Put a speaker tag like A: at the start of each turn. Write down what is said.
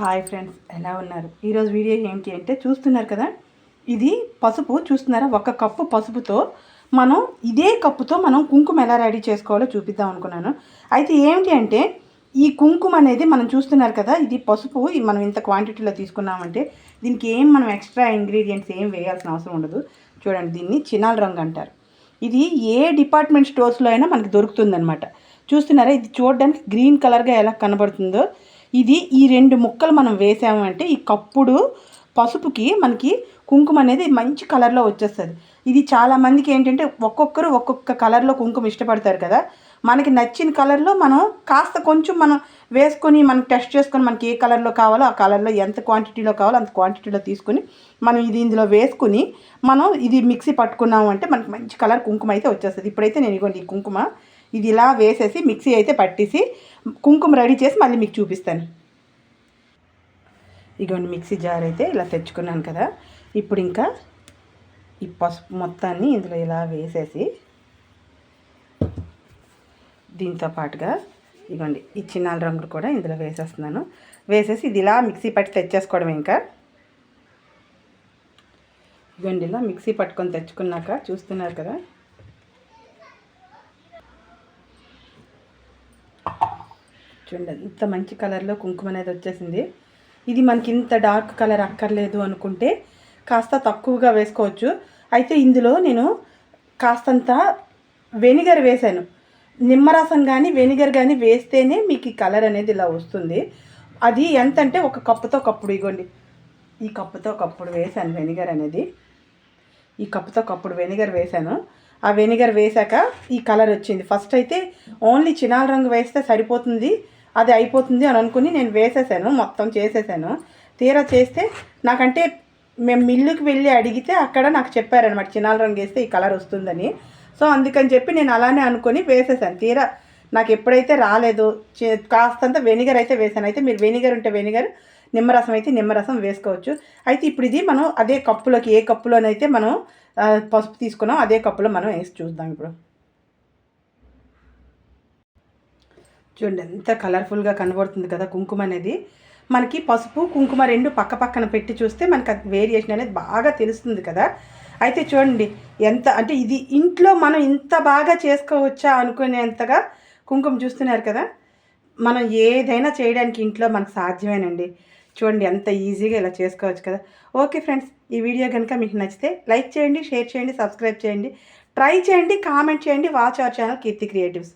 A: Hi friends ఎలా ఉన్నారు? ఈరోజు వీడియో ఏంటి అంటే చూస్తున్నారు కదా ఇది పసుపు చూస్తున్నారా? ఒక కప్పు పసుపుతో మనం ఇదే కప్పుతో మనం కుంకుమ ఎలా రెడీ చేసుకోవాలో చూపిద్దాం అనుకున్నాను. అయితే ఏమిటి అంటే ఈ కుంకుమ అనేది మనం చూస్తున్నారు కదా ఇది పసుపు మనం ఇంత క్వాంటిటీలో తీసుకున్నామంటే దీనికి ఏం మనం ఎక్స్ట్రా ఇంగ్రీడియంట్స్ ఏం వేయాల్సిన అవసరం ఉండదు. చూడండి దీన్ని చినాల రంగు అంటారు. ఇది ఏ డిపార్ట్మెంట్ స్టోర్స్లో అయినా మనకి దొరుకుతుందనమాట చూస్తున్నారా ఇది చూడడానికి గ్రీన్ కలర్గా ఎలా కనబడుతుందో ఇది ఈ రెండు ముక్కలు మనం వేసామంటే ఈ కప్పుడు పసుపుకి మనకి కుంకుమ అనేది మంచి కలర్లో వచ్చేస్తుంది. ఇది చాలామందికి ఏంటంటే ఒక్కొక్కరు ఒక్కొక్క కలర్లో కుంకుమ ఇష్టపడతారు కదా. మనకి నచ్చిన కలర్లో మనం కాస్త కొంచెం మనం వేసుకొని మనం టెస్ట్ చేసుకొని మనకి ఏ కలర్లో కావాలో ఆ కలర్లో ఎంత క్వాంటిటీలో కావాలో అంత క్వాంటిటీలో తీసుకొని మనం ఇది ఇందులో వేసుకుని మనం ఇది మిక్సీ పట్టుకున్నాము అంటే మనకి మంచి కలర్ కుంకుమ అయితే వచ్చేస్తుంది. ఇప్పుడైతే నేను ఇగోండి ఈ కుంకుమ ఇది ఇలా వేసేసి మిక్సీ అయితే పట్టేసి కుంకుమ రెడీ చేసి మళ్ళీ మీకు చూపిస్తాను. ఇగోండి మిక్సీ జార్ అయితే ఇలా తెచ్చుకున్నాను కదా. ఇప్పుడు ఇంకా ఈ పసుపు మొత్తాన్ని ఇందులో ఇలా వేసేసి దీంతో పాటుగా ఇగోండి ఈ చిన్నాల రంగులు కూడా ఇందులో వేసేస్తున్నాను. వేసేసి ఇది ఇలా మిక్సీ పట్టి తెచ్చేసుకోవడం ఇంకా. ఇగోండి ఇలా మిక్సీ పట్టుకొని తెచ్చుకున్నాక చూస్తున్నారు కదా. చూడండి ఇంత మంచి కలర్లో కుంకుమ అనేది వచ్చేసింది. ఇది మనకి ఇంత డార్క్ కలర్ అక్కర్లేదు అనుకుంటే కాస్త తక్కువగా వేసుకోవచ్చు. అయితే ఇందులో నేను కాస్తంత వెనిగర్ వేశాను. నిమ్మరసం కానీ వెనిగర్ కానీ వేస్తేనే మీకు ఈ కలర్ అనేది ఇలా వస్తుంది. అది ఎంత అంటే ఒక కప్పుతో కప్పుడు ఇగోండి. ఈ కప్పుతో కప్పుడు వేశాను వెనిగర్ అనేది. ఈ కప్పుతో కప్పుడు వెనిగర్ వేశాను. ఆ వెనిగర్ వేశాక ఈ కలర్ వచ్చింది. ఫస్ట్ అయితే ఓన్లీ చినాల రంగు వేస్తే సరిపోతుంది. అది అయిపోతుంది అని అనుకుని నేను వేసేసాను మొత్తం చేసేసాను. తీరా చేస్తే నాకంటే మేము మిల్లుకి వెళ్ళి అడిగితే అక్కడ నాకు చెప్పారనమాట చిన్నాల రంగు వేస్తే ఈ కలర్ వస్తుందని. సో అందుకని చెప్పి నేను అలానే అనుకొని వేసేసాను. తీరా నాకు ఎప్పుడైతే రాలేదు కాస్తంత వెనిగర్ అయితే వేసాను. అయితే మీరు వెనిగర్ ఉంటే వెనిగర్ నిమ్మరసం అయితే నిమ్మరసం వేసుకోవచ్చు. అయితే ఇప్పుడు ఇది మనం అదే కప్పులోకి ఏ కప్పులోనైతే మనం పసుపు తీసుకున్నాం అదే కప్పులో మనం వేసి చూద్దాం ఇప్పుడు. చూడండి ఎంత కలర్ఫుల్గా కనబడుతుంది కదా కుంకుమ అనేది. మనకి పసుపు కుంకుమ రెండు పక్క పక్కన పెట్టి చూస్తే మనకి అది వేరియేషన్ అనేది బాగా తెలుస్తుంది కదా. అయితే చూడండి ఎంత అంటే ఇది ఇంట్లో మనం ఇంత బాగా చేసుకోవచ్చా అనుకునేంతగా కుంకుమ చూస్తున్నారు కదా. మనం ఏదైనా చేయడానికి ఇంట్లో మనకు సాధ్యమేనండి. చూడండి ఎంత ఈజీగా ఇలా చేసుకోవచ్చు కదా. ఓకే ఫ్రెండ్స్ ఈ వీడియో కనుక మీకు నచ్చితే లైక్ చేయండి షేర్ చేయండి సబ్స్క్రైబ్ చేయండి. ట్రై చేయండి కామెంట్ చేయండి. Watch our channel Keerthi creatives